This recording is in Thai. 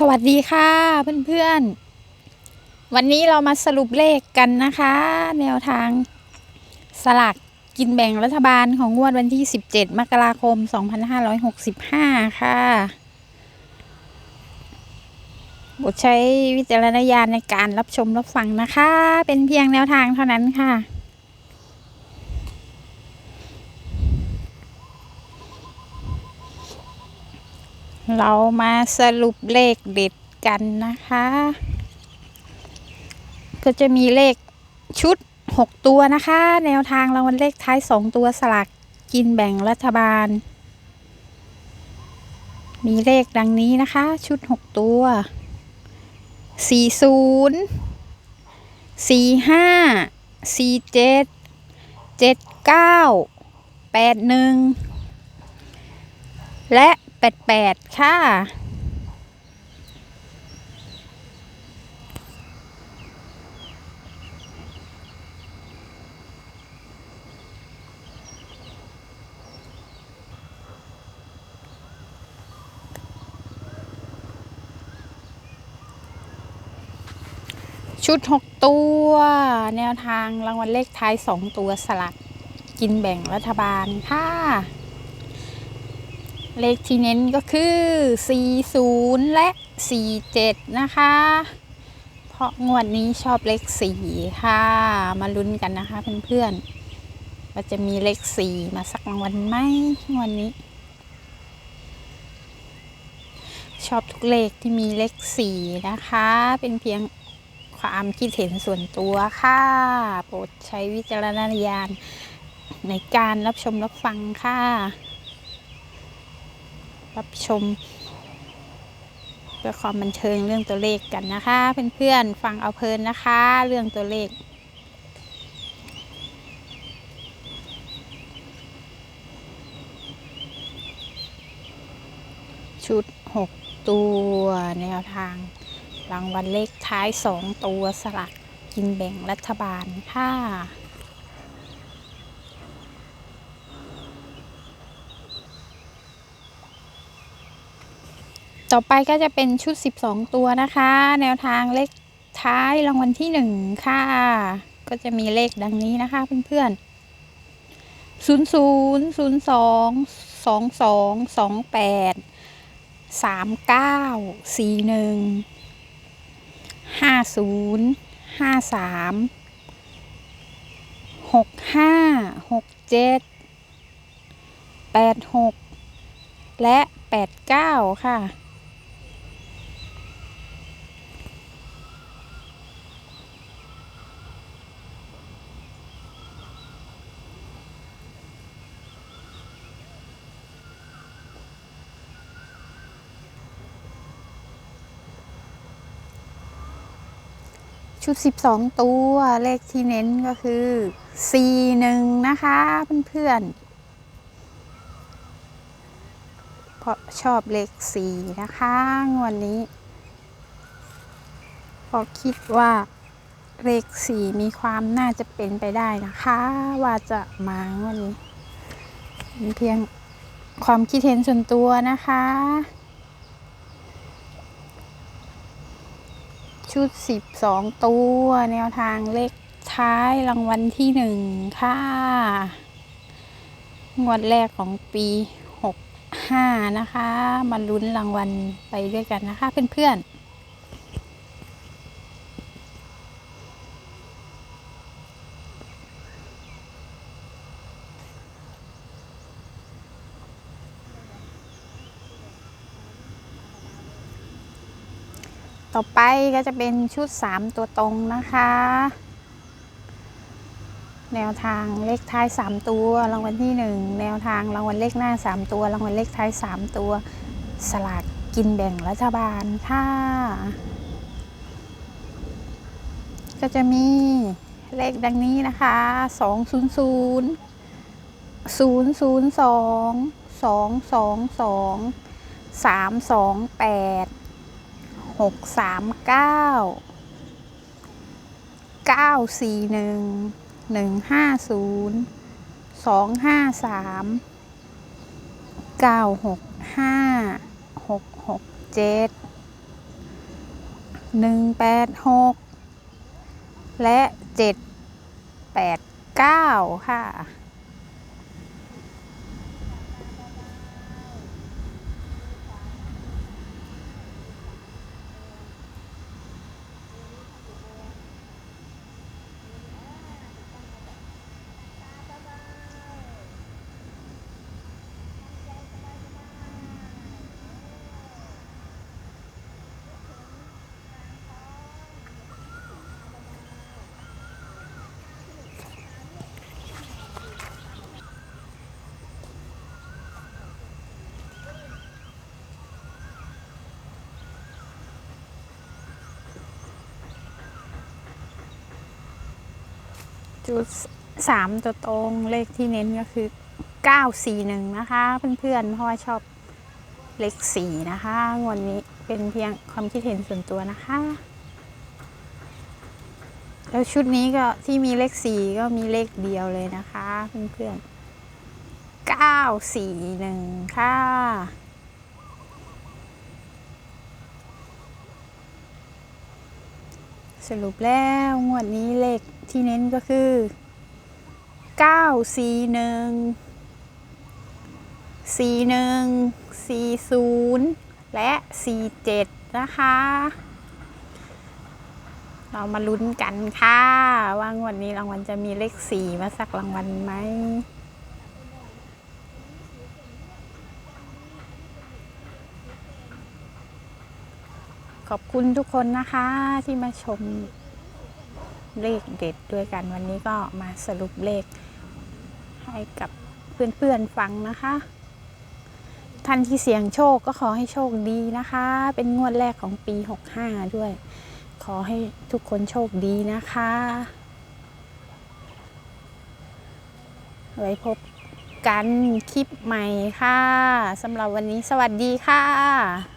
สวัสดีค่ะเพื่อนๆ วันนี้เรามาสรุปเลขกันนะคะ แนวทางสลากกินแบ่งรัฐบาลของงวดวันที่ 17 มกราคม 2565 ค่ะบทใช้วิจารณญาณในการรับชมรับฟังนะคะ เป็นเพียงแนวทางเท่านั้นค่ะ เรามาสรุปเลขเด็ดกันนะคะ ก็จะมีเลขชุด 6 ตัวนะคะ แนวทางรางวัลเลขท้าย 2 ตัวสลากกินแบ่งรัฐบาล มีเลขดังนี้นะคะ ชุด 6 ตัว 40 45 47 79 81 และ 88 ค่ะ ชุด 6 ตัว แนวทางรางวัลเลขท้าย 2 ตัวสลักกินแบ่งรัฐบาลค่ะ เลขที่เน้นก็คือ 40 และ 47 นะคะ เพราะงวดนี้ชอบเลข 4 ค่ะ มาลุ้นกันนะคะเพื่อนๆว่าจะมีเลข 4 มาสักรางวัลไหมงวดนี้ ชอบทุกเลขที่มีเลข 4 นะคะ เป็นเพียงความคิดเห็นส่วนตัวค่ะ โปรดใช้วิจารณญาณในการรับชมรับฟังค่ะ รับชมเพื่อความบันเทิงเรื่องตัวเลขกันนะคะ เพื่อนๆฟังเอาเพลินนะคะ เรื่องตัวเลขชุด 6 ตัวแนวทาง รางวัลเลขท้าย 2 ตัวสลักกินแบ่งรัฐบาลค่ะ ต่อไปก็จะเป็นชุด 12 ตัวนะคะ แนวทางเลขท้ายรางวัลที่ 1 ค่ะ ก็จะมีเลขดังนี้นะคะเพื่อนๆ0 0 0 2 2 2 2 8 3 9 4 1 5 0 5 3 6 5 6 7 8 6และ8 9ค่ะ ชุด 12 ตัว เลขที่เน้นก็คือ 41 นะคะเพื่อนๆ เพราะชอบเลข 4 นะคะงวดนนี้เพราะคิดว่าเลข 4 มีความน่าจะเป็นไปได้นะคะ ว่าจะมางวดนนี้เพียงความคิดเห็นส่วนตัวนะคะ ชุด 12 ตัว แนวทางเลขท้ายรางวัลที่1ค่ะ งวดแรกของปี 65 นะคะ มาลุ้นรางวัลไปด้วยกันนะคะเพื่อนๆ ต่อไปก็จะเป็นชุด 3 ตัวตรงนะคะ แนวทางเลขท้าย 3 ตัวรางวัลที่ 1 แนวทางรางวัลเลขหน้า 3 ตัวรางวัลเลขท้าย 3 ตัวสลากกินแบ่งรัฐบาลค่ะ ก็จะมีเลขดังนี้นะคะ 200 002 222 328 หกสามเก้าเก้าสี่หนึ่งหนึ่งห้าศูนย์สองห้าสามเก้าหกห้าหกหกเจ็ดหนึ่งแปดหกและเจ็ดแปดเก้าค่ะ จุดสามตัวตรงเลขที่เน้นก็คือ941นะคะ เพื่อนๆเพราะว่าชอบเลข4นะคะงวดนี้เป็นเพียงความคิดเห็นส่วนตัวนะคะ แล้วชุดนี้ก็ที่มีเลข4ก็มีเลขเดียวเลยนะคะ เพื่อนๆ941ค่ะสรุปแล้วงวดนี้เลข ที่เน้นก็คือ 941 41 40 และ 47 นะคะ เรามาลุ้นกันค่ะ ว่างวดนี้รางวัลจะมีเลข 4 มาสักรางวัลไหมขอบคุณทุกคนนะคะที่มาชม เลขเด็ดด้วยกันวันนี้ก็มาสรุปเลขให้กับเพื่อนๆฟังนะคะ ท่านที่เสี่ยงโชคก็ขอให้โชคดีนะคะ เป็นงวดแรกของปี 65 ด้วย ขอให้ทุกคนโชคดีนะคะไว้พบกันคลิปใหม่ค่ะสำหรับวันนี้สวัสดีค่ะ